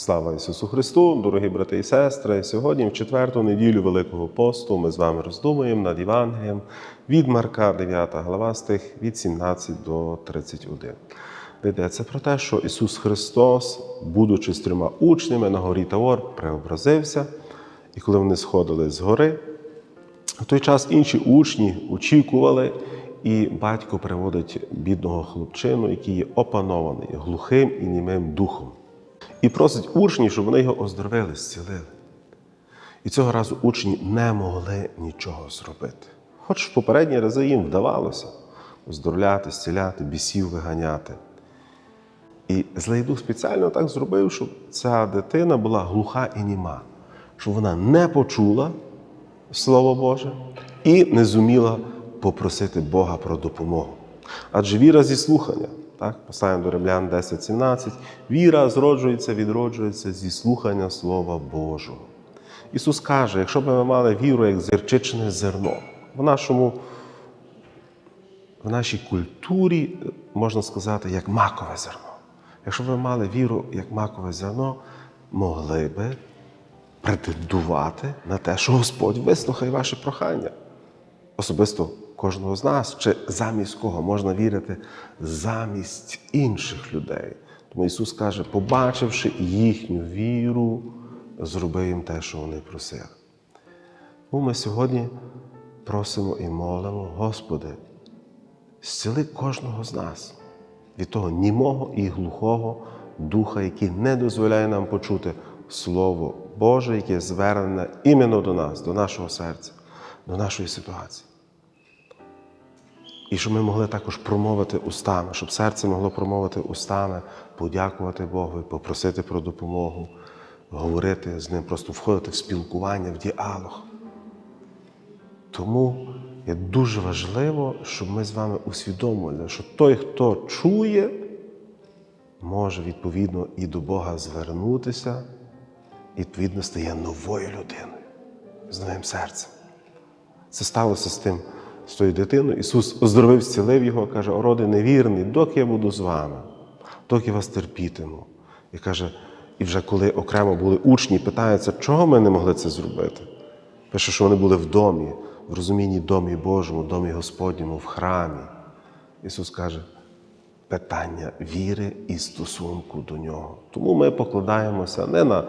Слава Ісусу Христу, дорогі брати і сестри! Сьогодні, в четверту неділю Великого посту, ми з вами роздумуємо над Євангелієм від Марка, 9 глава, стих від 17 до 31. Йдеться про те, що Ісус Христос, будучи з трьома учнями на горі Тавор, преобразився, і коли вони сходили з гори, в той час інші учні очікували, і батько приводить бідного хлопчину, який є опанований глухим і німим духом. І просить учнів, щоб вони його оздоровили, зцілили. І цього разу учні не могли нічого зробити. Хоч в попередні рази їм вдавалося оздоровляти, зціляти, бісів виганяти. І злий дух спеціально так зробив, щоб ця дитина була глуха і німа, щоб вона не почула Слово Боже і не зуміла попросити Бога про допомогу. Адже віра зі слухання, так? Послання до Римлян 10.17, віра зроджується, відроджується зі слухання Слова Божого. Ісус каже, якщо б ми мали віру як зірчичне зерно, в нашому в нашій культурі можна сказати, як макове зерно. Якщо б ви мали віру як макове зерно, могли би претендувати на те, що Господь вислухає ваше прохання. Особисто кожного з нас, чи замість кого можна вірити замість інших людей. Тому Ісус каже, побачивши їхню віру, зроби їм те, що вони просили. Тому ми сьогодні просимо і молимо, Господи, зціли кожного з нас від того німого і глухого духа, який не дозволяє нам почути Слово Боже, яке звернене іменно до нас, до нашого серця, до нашої ситуації. І щоб ми могли також промовити устами, щоб серце могло промовити устами, подякувати Богу, попросити про допомогу, говорити з ним, просто входити в спілкування, в діалог. Тому є дуже важливо, щоб ми з вами усвідомили, що той, хто чує, може відповідно і до Бога звернутися, і відповідно стає новою людиною з новим серцем. Це сталося з тим, з тою дитиною. Ісус оздоровив, зцілив його, каже, о, роди невірний, доки я буду з вами, доки вас терпітиму. І каже, і вже коли окремо були учні, питаються, чого ми не могли це зробити? Пише, що вони були в домі, в розумінні домі Божому, домі Господньому, в храмі. Ісус каже, питання віри і стосунку до Нього. Тому ми покладаємося не на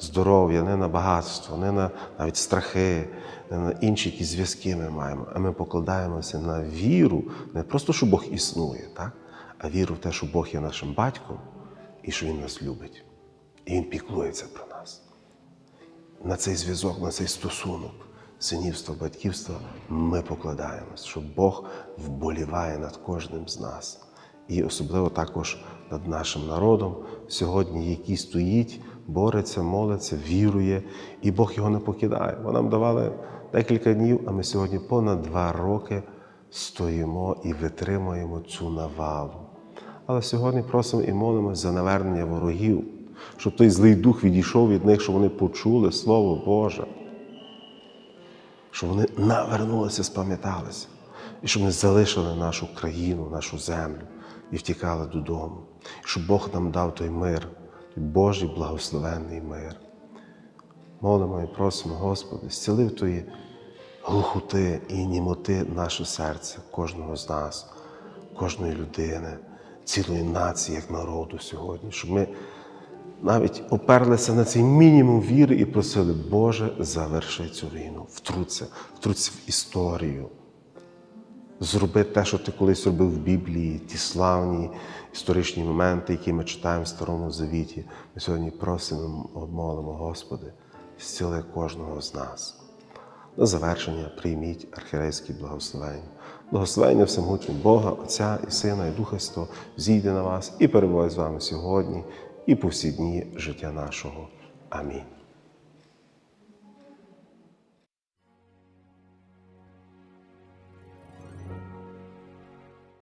здоров'я, не на багатство, не на навіть страхи, не на інші якісь зв'язки ми маємо, а ми покладаємося на віру, не просто, що Бог існує, так? а віру в те, що Бог є нашим батьком і що Він нас любить. І Він піклується про нас. На цей зв'язок, на цей стосунок синівства, батьківства ми покладаємось, що Бог вболіває над кожним з нас. І особливо також над нашим народом сьогодні, який стоїть, бореться, молиться, вірує, і Бог його не покидає. Бо нам давали декілька днів, а ми сьогодні понад два роки стоїмо і витримуємо цю навалу. Але сьогодні просимо і молимося за навернення ворогів, щоб той злий дух відійшов від них, щоб вони почули Слово Боже, щоб вони навернулися, спам'яталися, і щоб вони залишили нашу країну, нашу землю і втікали додому. Щоб Бог нам дав той мир, той Божий благословенний мир. Молимо і просимо, Господи, зціли в Твої глухоти і німоти наше серце, кожного з нас, кожної людини, цілої нації, як народу сьогодні, щоб ми навіть оперлися на цей мінімум віри і просили, Боже, заверши цю війну, втруться, втруться в історію. Зроби те, що ти колись робив в Біблії, ті славні історичні моменти, які ми читаємо в Старому Завіті. Ми сьогодні просимо, молимо, Господи, зціли кожного з нас. На завершення прийміть архірейські благословення. Благословення всемогутнього Бога, Отця і Сина, і Духа Святого зійде на вас і перебуває з вами сьогодні і по всі дні життя нашого. Амінь.